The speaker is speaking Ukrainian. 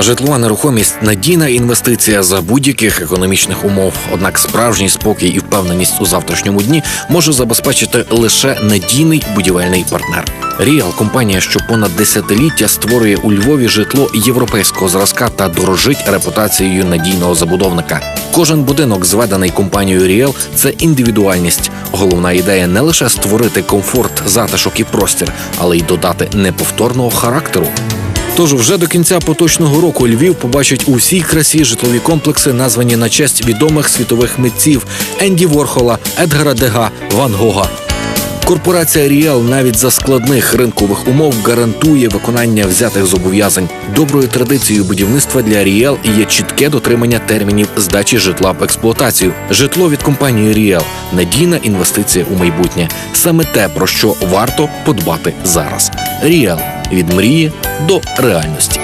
Житлова нерухомість надійна інвестиція за будь-яких економічних умов. Однак справжній спокій і впевненість у завтрашньому дні може забезпечити лише надійний будівельний партнер. Ріал компанія, що понад десятиліття створює у Львові житло європейського зразка та дорожить репутацією надійного забудовника. Кожен будинок, зведений компанією Ріел, це індивідуальність. Головна ідея не лише створити комфорт, затишок і простір, але й додати неповторного характеру. Тож вже до кінця поточного року Львів побачить у всій красі житлові комплекси, названі на честь відомих світових митців Енді Ворхола, Едгара Дега, Ван Гога. Корпорація Ріал навіть за складних ринкових умов гарантує виконання взятих зобов'язань. Доброю традицією будівництва для Ріал є чітке дотримання термінів здачі житла в експлуатацію. Житло від компанії Ріал надійна інвестиція у майбутнє. Саме те, про що варто подбати зараз. Ріал від мрії до реальності.